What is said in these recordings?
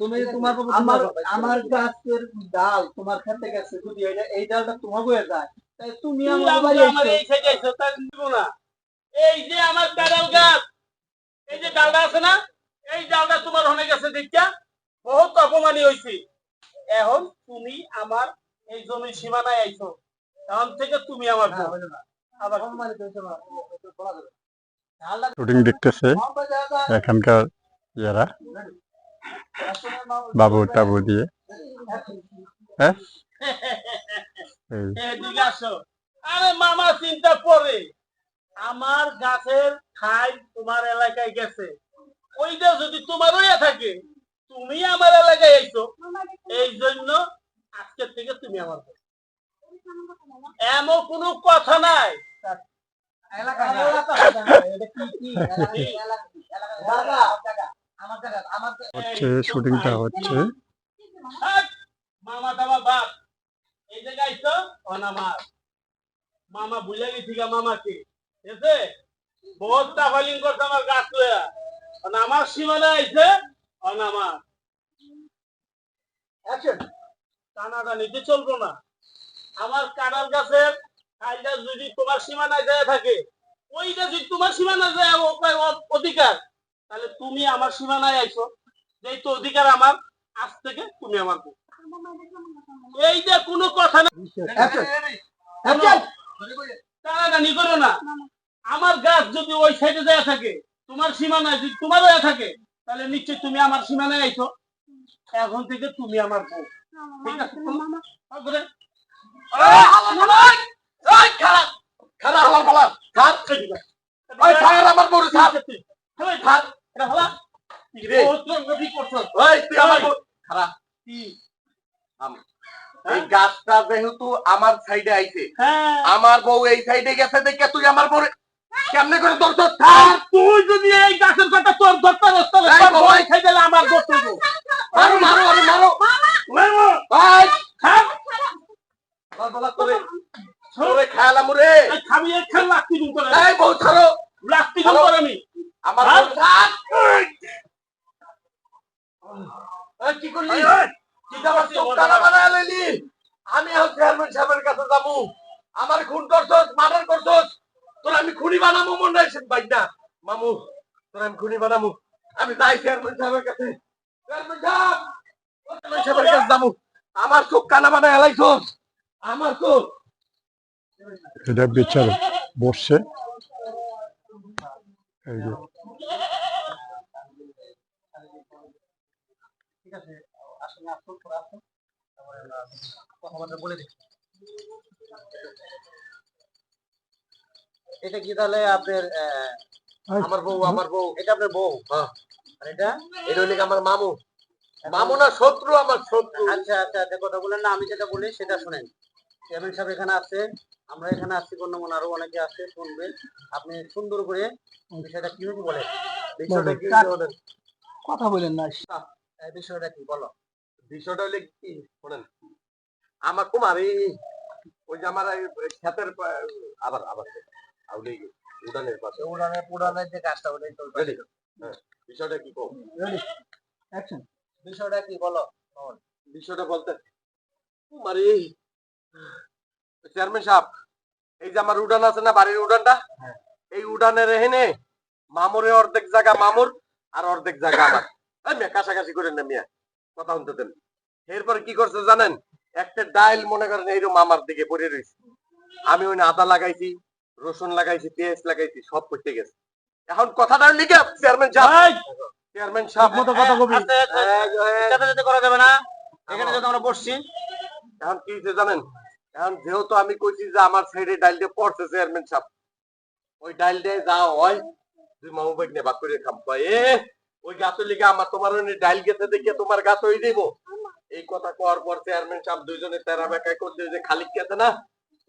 তুমি আমার গাছের ডাল তোমার খেতে গেছে যদি এই ডালটা তোমার যায় তাই তুমি আমার এই যে আমার ডাল গাছ এই যে ডালটা আছে না, এই ডালটা তোমার হয়ে গেছে দেখিয়া বহুত অপমানি হয়েছি এখন তুমি আমার এই জমির সীমানায় আইছো। তখন থেকে তুমি আমার বউ। আবার শুটিং দেখতেছে এখানকার যারা। বাবু টাবু দিয়ে। হ্যাঁ? আরে মামা চিন্তা পরে আমার গাছের খাই তোমার এলাকায় গেছে। ওইটা যদি তোমার হইয়া থাকে তুমি আমার এলাকায় আইছো। এই জন্য আজকের থেকে তুমি আমার। এমন কোনো কথা নাই। হচ্ছে শুটিংটা হচ্ছে। মামা বাপ। এই জায়গায় আইছো অনামার। মামা বুঝে গেছি গা মামাকে। ঠিক আছে? বহুত ট্রাভেলিং করছে আমার গাছ লয়া আমার সীমানা আইছে অনামার। চলবো না। আমার কানার গাছের যদি তোমার সীমানায় যায় থাকে ওইটা যদি তোমার সীমানায় যায় অধিকার। তাহলে তুমি আমার সীমানায় আইছো। যেই তো অধিকার আমার আজ থেকে তুমি আমার বউ। এই যে কোনো কথা না টানাটানি করো না। আমার গাছ যদি ওই সাইডে যায় থাকে তোমার সীমানায় যদি তোমার থাকে তাহলে নিশ্চয়ই তুমি আমার সীমানায় আইছো। এখন থেকে তুমি আমার বউ। ঠিক আছে আমার সাইডে আইছে হ্যাঁ। আমার বউ এই সাইডে গেছে দেখে তুই আমার বউ কেমনে করে তোর তুই যদি এই গাছের কথা তোর ধরতে আমার ধরতে হইবো। মারো মারো আরে মারো মারবো। ভাই খাপ। তোরে তোরে খেয়ালাম রে এই খাবি এই খেল লাস্তি দিন করে এই বউ করে আমি আমার কি করলি? আমি চেয়ারম্যান সাহেবের কাছে যাব। আমার খুন করছস মার্ডার করছস। তোর আমি খুনি বানাবো মনে হয় ভাই না। মামু তোর আমি খুনি বানাবো। আমি যাই চেয়ারম্যান সাহেবের কাছে। চেয়ারম্যান সাহেব সাহেবের কাছে যাব। আমার চোখ কানা বানায় এলাইছস। আমার চোখ। এটা বিচার বসছে। এই যে। ঠিক আছে আসলে আসুন পরে আসুন কথাবার্তা বলে দেখি এটা কি তাহলে আপনার আহ, আমার বউ আমার বউ? এটা আপনার বউ। আর এটা? এটা হইলে আমার মামু? মামু না শত্রু আমার শত্রু। আচ্ছা আচ্ছা কথা বলেন না আমি যেটা বলি সেটা শুনেন। চেয়ারম্যান সাহেব এখানে আছে। আমরা এখানে আছি কোন মনে আরও অনেকে আছে শুনবেন। আপনি সুন্দর করে বিষয়টা কীভাবে বলেন? বিষয়টা কি? কথা বলেন না। বিষয়টা কি? বলো। বিষয়টা হলে কি? শোনেন। আমার কুমার এই ওই যে আমার ক্ষেতের আবার আবার উড়ানের পাশে। উড়ানের পুরানের যে কাজটা ওটাই চলবে হ্যাঁ, বিষয়টা কি কম অ্যাকশন বিষয়টা কি? বলো। বিষয়টা বলতে কুমার এই চেয়ারম্যান সাহেব এই যে আমার উড়ান আছে না বাড়ির উড়ানটা? এই উড়ানের এখানে মামুরে অর্ধেক জায়গা মামুর আর অর্ধেক জায়গা আমার। এই মিয়া কাছাকাছি করে না মিয়া কথা শুনতে দেন। এরপর কি করছে জানেন? একটা ডাইল মনে করেন এইরকম আমার দিকে পড়ে রয়েছে। আমি ওই আদা লাগাইছি রসুন লাগাইছি পেঁয়াজ লাগাইছি সব করতে গেছে। এখন কথাটা লিখে চেয়ারম্যান সাহেব চেয়ারম্যান সাহেব মতো কথা কবি। আস্তে, আস্তে, যাতে যাতে করা যাবে না এখানে যদি আমরা বসছি। এখন কি হয়েছে জানেন? এখন যেহেতু আমি কইছি যে আমার সাইডে ডাইল দিয়ে পড়ছে চেয়ারম্যান সাহেব ওই ডাইল দিয়ে যা হয় তুই মামু ভাই নিয়ে বাক করে খাম। এ ওই গাছের লিগে আমার তোমার ডাইল গেছে দেখে তোমার গাছ হয়ে দিব? এই কথা কওয়ার পর চেয়ারম্যান সাহেব দুইজনে তেরা বেকায় করছে যে খালিক আছে না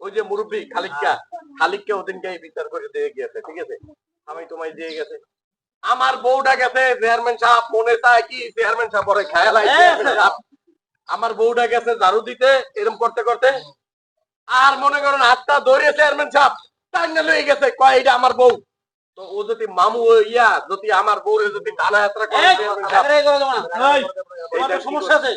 ওই যে মুরব্বী খালিককা খালিককে ওদিনকে বিচার করে দিয়ে গিয়েছে ঠিক আছে? আমি তোমায় দিয়ে গেছে। আমার বউটা গেছে চেয়ারম্যান সাহেব মনে চায় কি চেয়ারম্যান সাহেব পরে খেয়াল আমার বউটা গেছে ঝাড়ু দিতে এরকম করতে করতে আর মনে করেন হাতটা ধরে চেয়ারম্যান সাহেব টাইনা লয়ে গেছে কয় এটা আমার বউ তো ও যদি মামু ইয়া যদি আমার বউরে যদি টানা যাত্রা করে সমস্যা আছে